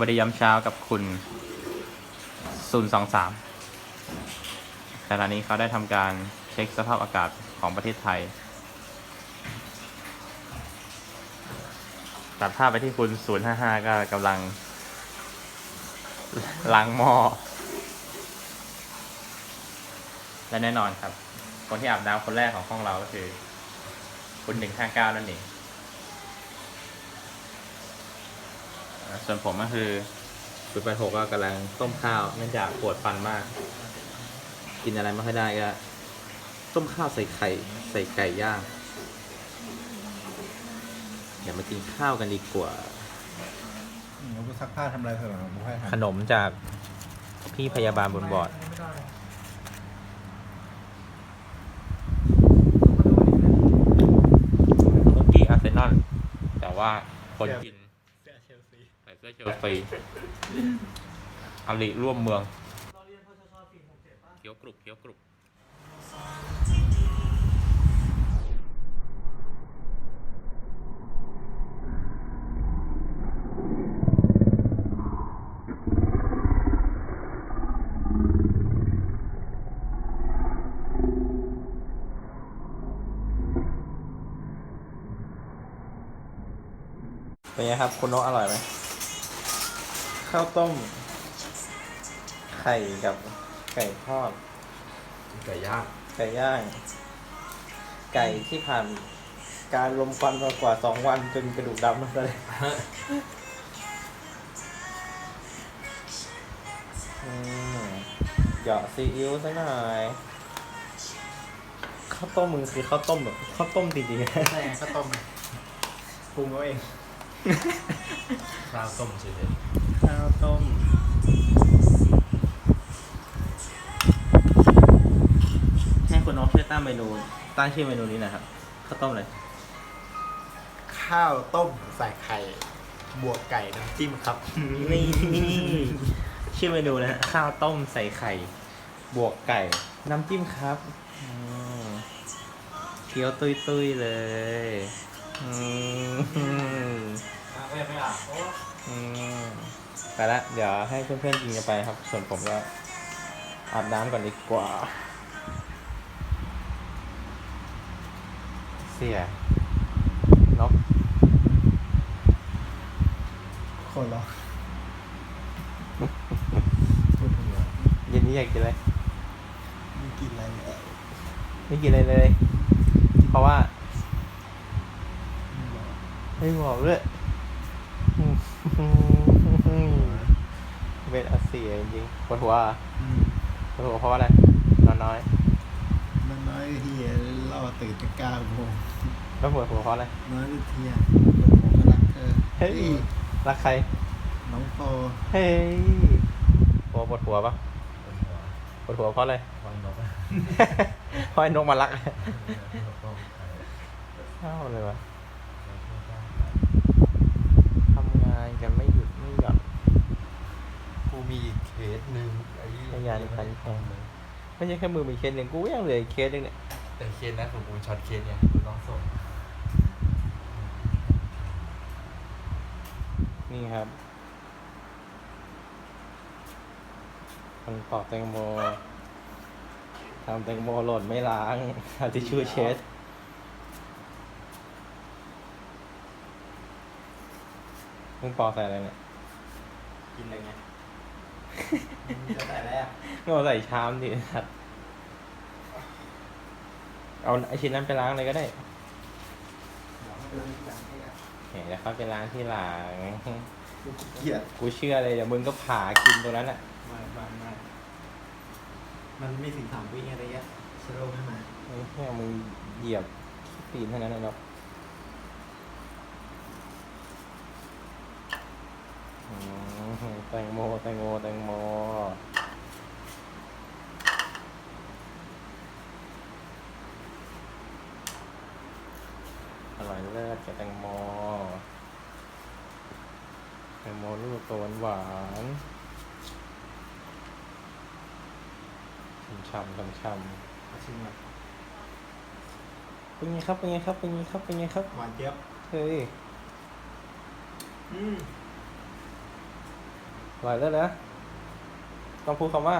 วัสดียามเช้ากับคุณ 023ขณะนี้เขาได้ทำการเช็คสภาพอากาศของประเทศไทย ตัดภาพไปที่คุณ 055 ก็กำลังล้างหม้อและแน่นอนครับ คนที่อาบน้ำคนแรกของห้องเราก็คือ คุณ 159 นั่นเอง อ่า ส่วนผมก็คือคุณไปหกก็กำลังต้มข้าวเนื่องจากปวดฟันมาก กินอะไรไม่ค่อยได้ก็ต้มข้าวใส่ไข่ใส่ไก่ย่างเดี๋ยวมากินข้าวกันดีกว่า เราไปซักผ้าทำอะไรเถอะผมค่อยขนมจากพี่พยาบาลบนบอร์ดคุกกี้อาร์เซนอลแต่ว่าคนกินใส่เสื้อ เชลซีอาลีร่วมเมืองเคี้ยวกรุบเคี้ยวกรุบเป็นไงครับ คุณนกอร่อยไหม ข้าวต้ม ไข่กับไก่ทอด ไก่ย่างไก่ย่าง ไก่ที่ผ่านการลมควันมากว่าสองวันจนกระดูกดำแล้วเลยอืมเหยาะซีอิ๊วสักหน่อยข้าวต้มมึงคือข้าวต้มแบบข้าวต้มจริงๆ ใช่ข้าวต้มปรุงเอาเอง ข้าวต้มเฉย ข้าวต้มให้คุณน้องช่วยตั้งเมนูตั้งชื่อเมนูนี้หนะครับข้าวต้มเลยข้าวต้มใส่ไข่บวกไก่น้ำจิ้มครับ นี่ชื่อเมนูนะฮะข้าวต้มใส่ไข่ บวกไก่ น้ำจิ้มครับอืมเคี้ยวตุยตุยๆเลยอืมๆไม่ไม่อะโอ้อืม ไปละเดี๋ยวให้เพื่อนๆกินกันไปครับ ส่วนผมก็อาบน้ำก่อนดีกว่า เสียนกคนละพูดถึงว่าเย็นนี้อยากกินอะไรไม่กินอะไรเลยไม่กินอะไรเลย เพราะว่าไม่บอกไม่บอกเลย เป็นอาเซียจริงๆปวดหัวเหรออืมปวดหัวเพราะว่าอะไรนอนน้อย มันน้อยทีเราตื่นจะเก้าโมงแล้วปวดหัวเพราะอะไรน้อยเทียผมก็รักเธอเฮ้ยรักใคร น้องโปเฮ้ยปวดปวดหัวปะปวดหัวเพราะอะไรฟังนกเพราะไอ้นกมารักเศร้าเลยวะทำงานกันไม่หยุดไม่หย่อน กูมีอีกเคสหนึ่งไอ้พยานพันแทงไม่ใช่แค่มือมีเคสหนึ่งกูก็ยังเหลืออีกเคสหนึงเนี่ยแต่เคสนั้นของกูช็อตเคสเนี่ยกูต้องส่งนี่ครับคนปอกแตงโมทำแตงโมหล่นไม่ล้างเอาทิชชู่เช็ดมึงปอกใส่อะไรเนี่ยกินอะไรไง จะใส่อะไรอะไม่เอาใส่ชามดิครับ เอาไอชิ้นนั้นไปล้างเลยก็ได้เห็นแล้วเขาไปล้างที่หลังเกลียดกูเชื่อเลยเดี๋ยวมึงก็ผ่ากินตรงนั้นอะไม่ไม่ไม่มันไม่ถึงสามวิอะไรเงี้ยสโลว์ให้มาไอ้แค่มึงเหยียบตีนเท่านั้นนะเนาะอืม แตงโมแตงโมแตงโมอร่อยเลิศกับแตงโมแตงโมลูกตัวหวานๆช่ำช่ำเอาชิมก่อนๆเป็นไงครับเป็นไงครับเป็นไงครับเป็นไงครับหวานเจี๊ยบเฮ้ยอืม อร่อยเลยนะ ต้องพูดคำว่า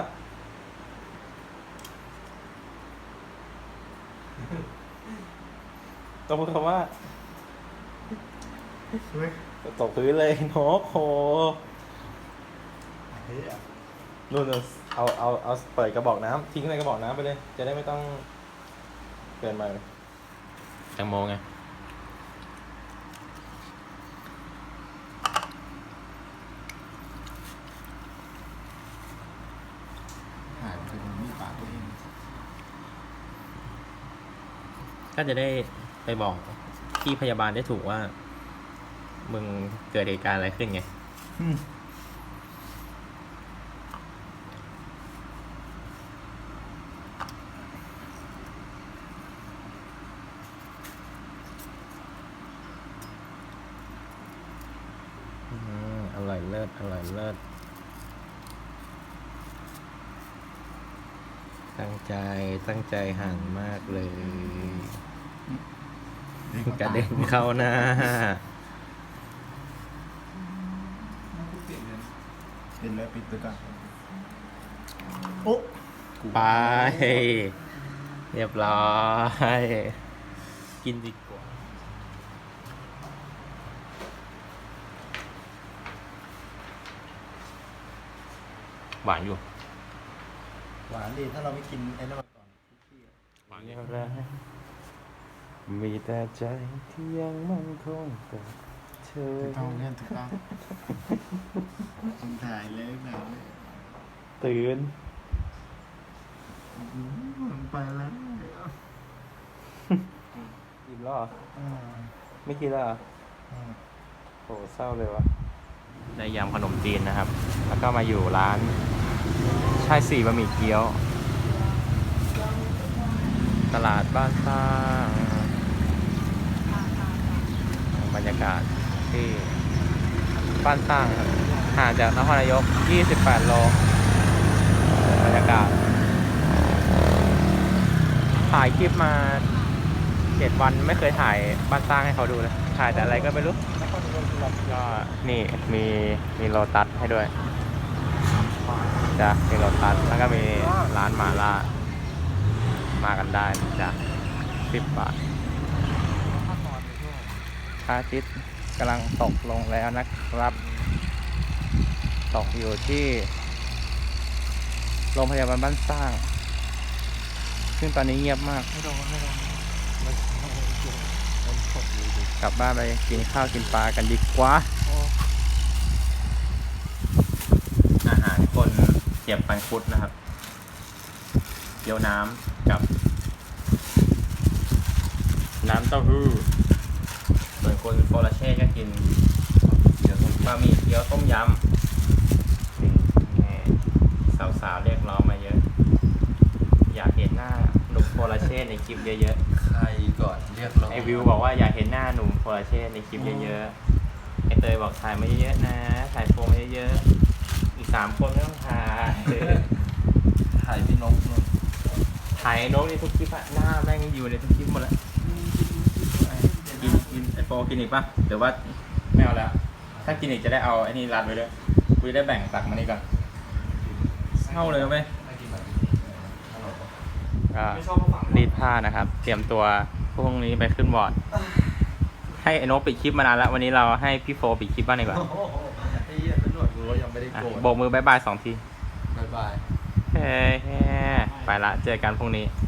ต้องพูดคำว่าตกพื้นเลยนกโหเฮ้ยนู่นนเอาเอาเอาเปิดกระบอกน้ำทิ้งในกระบอกน้ำไปเลย จะได้ไม่ต้องเกินไปแตงโมไง หายไปตรงนี้ปากตัวเอง ก็จะได้ไปบอกพี่พยาบาลได้ถูกว่า มึงเกิดเหตุการณ์อะไรขึ้นไงอืมอร่อยเลิศอร่อยเลิศตั้งใจตั้งใจหั่นมากเลย กระเด็นเข้าหน้าเป็นแล้วปิดไปก่อนโอ้ไป เรียบร้อย กินดีกว่าหวานอยู่ หวานดีถ้าเราไม่กินไอ้นั่นมาก่อนหวานอย่างไร มีแต่ใจที่ยังมั่นคงกับเธอถูกต้องเนี่ยถูกต้องถ่ายเลยถ่ายเลยตื่นอืมมันไปแล้วอิ่มแล้วเหรออ่าไม่กินแล้วเหรออ่าโหเศร้าเลยวะได้ยำขนมจีนนะครับ แล้วก็มาอยู่ร้านชายสี่บะหมี่เกี๊ยว ตลาดบ้านสร้าง บรรยากาศที่บ้านสร้างครับห่างจากนครนายก 28 โลบรรยากาศถ่ายคลิปมาเจ็ดวันไม่เคยถ่ายบ้านสร้างให้เขาดูเลย ถ่ายแต่อะไรก็ไม่รู้ก็นี่มีมีโลตัสให้ด้วยจ้ะมีโลตัสแล้วก็มีร้านหมาล่ามากันได้จ้ะสิบบาท ระอาทิตย์กำลังตกลงแล้วนะครับ ตกอยู่ที่ โรงพยาบาลบ้านสร้าง ซึ่งตอนนี้เงียบมาก ไม่โดนไม่โดนมันมันสดอยู่ดิกลับบ้านไปกินข้าวกินปลากันดีกว่า โอ้อาหารคนเจียบปันคุดนะครับเกี๊ยวน้ำกับ น้ำเต้าหู้ ส่วนคนโฟลาเช่ก็กินเดี๋ยวบะหมี่เกี๊ยวต้มยำนี่สาวๆเรียกร้องมาเยอะ อยากเห็นหน้าหนุ่มโฟลาเช่ในคลิปเยอะๆใครก่อนเรียกร้องไอวิวบอกว่าอยากเห็นหน้าหนุ่มโฟลาเช่ในคลิปเยอะๆไอเตยบอกถ่ายมาเยอะๆนะถ่ายโฟมมาเยอะๆอีกสามคนไม่ต้องถ่ายถ่ายพี่นกนู่นถ่ายไอ้นกในทุกคลิปอะหน้าแม่งอยู่ในทุกคลิปหมดแล้วกินกินไอ โฟกินอีกปะหรือว่าไม่เอาแล้ว ถ้ากินอีกจะได้เอาไอ้นี่รัดไว้ด้วยกูจะได้แบ่งตักมานี่ก่อนเศร้าเลยไหมไม่กินแบบนี้ฮัลโหลก็รีดผ้านะครับ เตรียมตัวพรุ่งนี้ไปขึ้นบอร์ด ให้ไอ้นกปิดคลิปมานานแล้ว วันนี้เราให้พี่โฟปิดคลิปบ้างดีกว่าโอ้โหไอ้เหี้ยตำรวจรู้ว่ายังไม่ได้อะโกรธโบกมือบายบายสองทีบ๊ายบายเฮ้ยไปละเจอกันพรุ่งนี้บ